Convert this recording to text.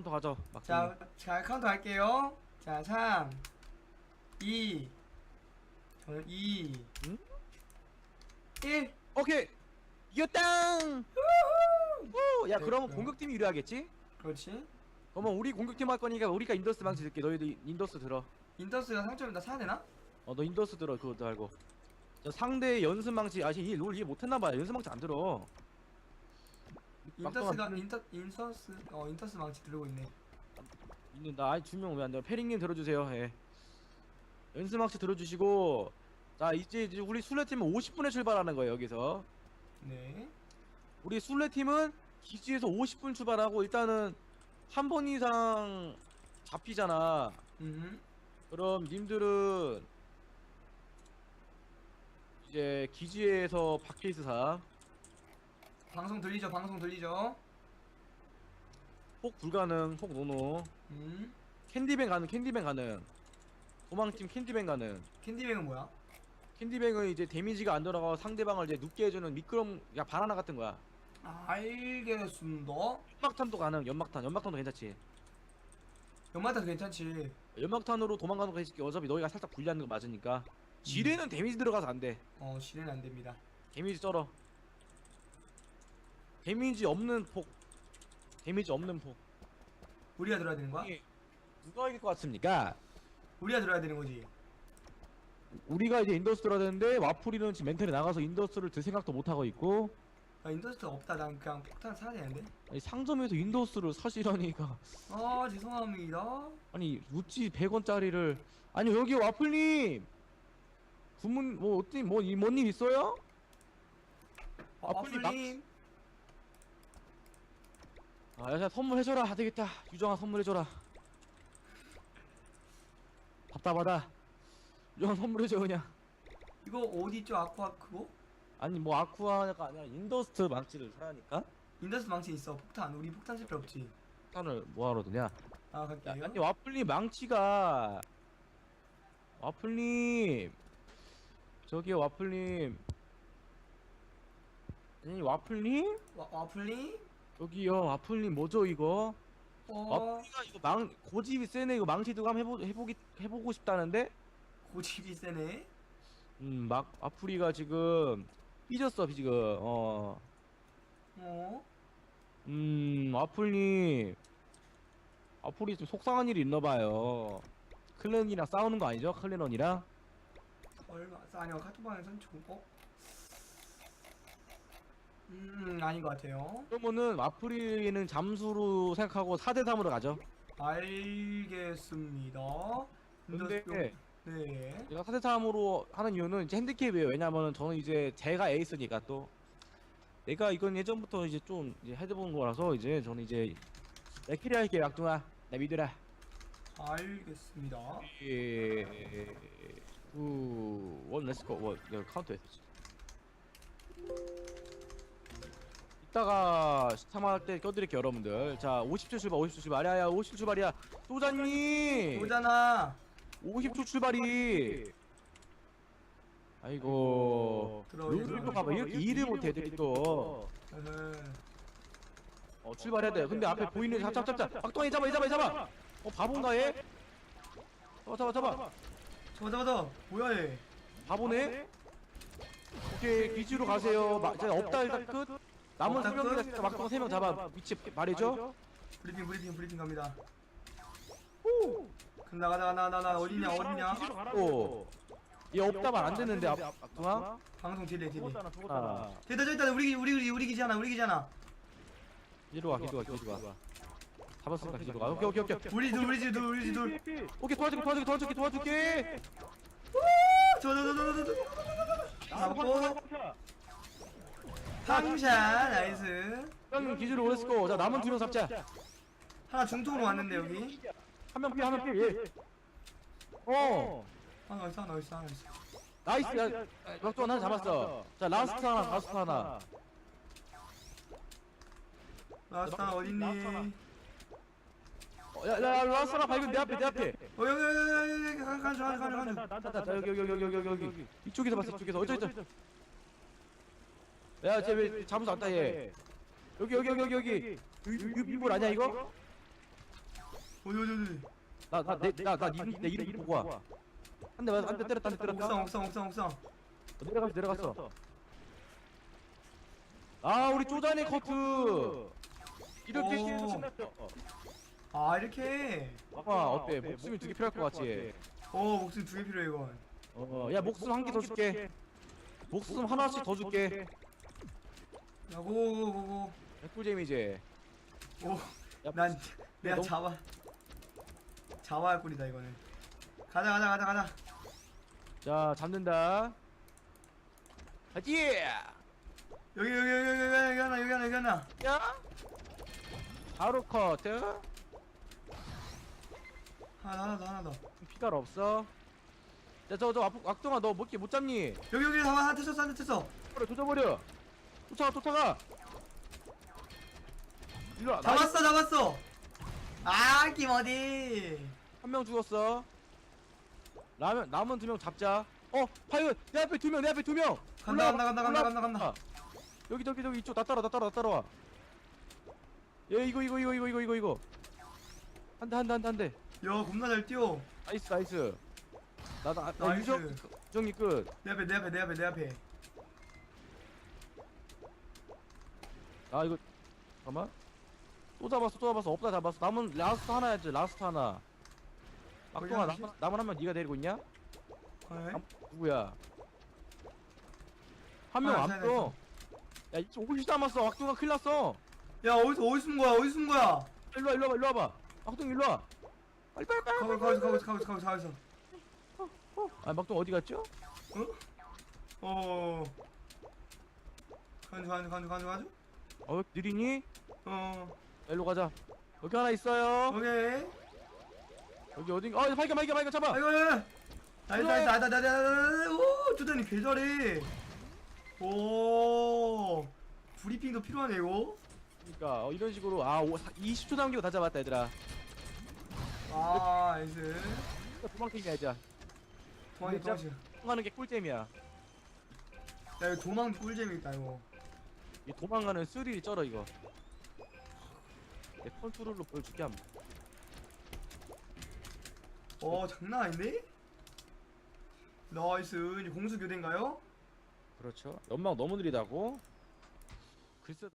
카운터. 막 자, 자 카운트 할게요. 자, 3, 2, 저는 2, 응? 1. 오케이. 이겼당. 우! 야, 네, 그러면 네. 공격팀이 유리하겠지? 그렇지. 그러면 우리 공격팀 할 거니까 우리가 인더스 망치 들게. 너희도 인더스 들어. 인더스가 상점이다 사야 되나? 어, 너 인더스 들어. 그것도 알고. 저 상대 연습 망치 아직 이롤 이해 못했나 봐요. 연습 망치 안 들어. 막동안 인터 인서스 어 인터스 망치 들고 있네. 있는다. 아니 주명 왜 안 돼요? 페링님 들어주세요. 예. 연습 망치 들어주시고. 자 이제 이제 우리 술래팀은 50분에 출발하는 거예요 여기서. 네. 우리 술래팀은 기지에서 50분 출발하고 일단은 한 번 이상 잡히잖아. 음. 그럼 님들은 이제 기지에서 밖에 있으사 방송 들리죠? 방송 들리죠? 폭 불가능, 폭 노노. 음. 캔디뱅 가능, 캔디뱅 가능. 도망팀 캔디뱅 가능. 캔디뱅은 뭐야? 캔디뱅은 이제 데미지가 안 들어가고 상대방을 이제 눕게 해주는 미끄럼, 야 바나나 같은 거야. 알겠습니다. 연막탄도 가능, 연막탄, 연막탄도 괜찮지. 연마다 괜찮지. 연막탄으로 도망가는 거 해줄게. 어차피 너희가 살짝 불리하는 거 맞으니까. 지뢰는 데미지 들어가서 안 돼. 어 실행 안 됩니다. 데미지 쩔어. 데미지 없는 폭. 데미지 없는 폭. 우리가 들어야 되는 거야? 이게 누가 이길 것 같습니까? 우리가 들어야 되는 거지. 우리가 이제 인더스 들어야 되는데 와플이는 지금 멘탈이 나가서 인더스를 들 생각도 못 하고 있고 아 인더스트 없다. 난 그냥 폭탄 사야 되는데. 아니, 상점에서 인더스를 사시라니까 아 죄송합니다. 아니 우찌 100원짜리를 아니 여기 와플님 구문 뭐 어떤 뭐이뭔일 있어요? 와플님 막- 와플님. 아 여자 선물해줘라 안 되겠다 유정아 선물해줘라 답답하다 유정아 선물해줘 그냥 이거 어디 있죠? 아쿠아 그거? 아니 뭐 아쿠아가 아니라 인더스트 망치를 사라니까 인더스 망치 있어. 폭탄. 우리 폭탄 쓸 필요 없지. 탄을 뭐하러 드냐 아 야, 갈게요. 아니 와플님 망치가 와플님 저기요 와플님 아니 와플님 와, 와플님? 여기요 와플님 뭐죠 이거? 어. 와플이가 이거 망 고집이 세네. 이거 망치 두고 한번 해보 해보기 해보고 싶다는데? 고집이 세네. 음막 와플이가 지금 삐졌어 지금. 어? 어음 와플님. 와플이 좀 속상한 일이 있나봐요. 클랜이랑 싸우는 거 아니죠? 클랜원이랑? 얼마? 아니요 카톡방에선 좀 어? 음 아닌 것 같아요. 그러면은 와플이는 잠수로 생각하고 4대 3으로 가죠. 알겠습니다. 근데 네. 제가 4대 3으로 하는 이유는 이제 핸디캡이에요. 왜냐면은 저는 이제 제가 에이스니까 또 내가 이건 예전부터 이제 좀 이제 해본 거라서 이제 저는 이제 내 캐리 할게 약둥아. 나 믿으라. 알겠습니다. 예. 우, 원 렛츠고. 원 내가 카운터 했었지. 이따가 스타만 할때 껴드릴게요 여러분들. 자 50초 출발 50초 출발. 아야야 50초 출발이야. 소장님! 오잖아. 50초 출발이. 아이고. 룰도 들어오세요. 봐봐 이렇게 일을 못해 애들이 또. 어, 출발해야 돼. 근데 앞에 보이는 잡잡 잡잡. 박동이 잡아 이 잡아 이 잡아. 어 바본가 얘? 잡아 잡아 잡아. 저거 저거 저거 뭐야 얘? 바보네? 오케이 기지로 가세요. 마, 자, 없다 일단 끝 남은 없다, 세 명이라 끝. 막동 세명 잡아. 위치 말해줘 브리핑 브리핑 브리핑 갑니다. 간다 가다 가다 가다 어디냐 어디냐? 오. 얘 없다 말안 듣는데 앞- 막동아 방송 딜레이 딜레이. 아 됐다 됐다. 우리 우리 우리 우리 기지 하나 우리 기지 하나. 이리로 와 기도 와 기도 와. 잡았으니까 기도 가 오케이 오케이 오케이. 우리 둘 우리 집둘 우리 집 둘. 오케이 도와줄게 도와줄게 도와줄게 도와줄게. 저저저저저 잡고 탕샷 나이스. 형님 기지로 오랬고 자 남은 두 명 잡자 하나 중통으로 왔는데 여기. 한 명 피해 한명 피해 예. 어 하나 있어 하나 있어 하나 있어. 나이스 야 막동 하나 잡았어 자 라스트 하나 라스트 하나 라스트 하나 어딨니? 어, 야, 야, 야, 라스트 하나 발견 내 앞에 내 앞에 어 여기 여기 여기 여기 가는. 자, 자, 자, 여기, 여기, 여기, 여기, 여기, 여기. 이쪽에서 봤어, 이쪽에서. 어쩌, 어쩌. 야, 쟤왜 잠수 안 따, 얘. 여기, 여기, 여기, 여기, 여기. 유, 유, 유볼 아니야, 이거? 어디 어디 어디 나 나 내나내 이름 보고 와. 한 대 맞아 한대 때렸다 한 대 옥상 때렸다. 옥상 옥상 옥상 어, 내려갔어 내려갔어. 아 우리 쪼잔해 커트. 이렇게 오. 해서 끝났죠. 아 이렇게 아빠 어때? 목숨이 두 개 필요할 것 같지? 어 목숨 두 개 필요해 이건 어, 야 목숨 한 개 더 줄게. 목숨 하나씩 더 줄게. 야 고고고고 꿀잼이지. 오 야, 난 내가 너무- 자와 자와할 꿀이다 이거는 가자 가자 가자 가자 자 잡는다. 가지. 여기 여기 여기 여기 여기 하나 여기 하나 여기 하나 야. 바로 커트. 하나 하나 더 하나 더 피가 없어. 야저저 악동아 너 못게 못 잡니? 여기 여기 하나 하나 쳤어 하나 쳤어 버려 조져버려. 쫓아가 쫓아가. 일로 와. 잡았어 잡았어 아 김어디 한명 죽었어. 라면 남은 두 명 잡자. 어 파이브 내 앞에 두명내 앞에 두 명. 간다, 간다, 간다. 간다, 간다. 여기 저기 저기 이쪽 나 따라 나 따라 나 따라와. 얘 이거 이거 이거 이거 이거 이거 이거. 한대 한대 한대 한대. 야 겁나 잘 뛰어 나이스 나이스. 나나 나 나이스. 유정 유정이 끝. 내 앞에 내 앞에 내 앞에 내 앞에 아 이거 잠깐만. 또 잡았어 또 잡았어 없다 잡았어. 남은 라스트 하나야지 라스트 하나. 하나 남은 남은 한명 네가 데리고 있냐? 네. 누구야? 한 명 아, 앞서. 야 이쪽 50 남았어. 악동아 큰일 났어. 야 어디서 어디 숨은 거야 어디 숨은 거야 일로 와 일로 와봐 일로 와봐. 악동 일로 와. 빨리 빨리 빨리. 가고 가고 가고 가고 가고 가고 어? 아 막동 어디 갔죠? 어 간주 간주 간주 간주 간주 어 왜 느리니? 어 일로 가자. 여기 하나 있어요. 오케이 여기 어딘가? 어 발견 발견 발견 잡아. 아이고 아이고 나이스 나이스 나이스 나이스 나이스 오 두단이 개 잘해 오 브리핑도 필요하네 이거 그러니까 어, 이런 식으로 아 오, 사- 20초 남기고 다 잡았다 얘들아. 아 나이스 도망치기야 이제. 도망이? 도망치 도망가는 게 꿀잼이야. 야 이거 도망 꿀잼 있다 이거 이 도망가는 스릴이 쩔어 이거. 내 컨트롤로 보여줄게 한번. 어 장난 아닌데? 나이스 이제 공수 교대인가요? 그렇죠. 연막 너무 느리다고. 글쎄.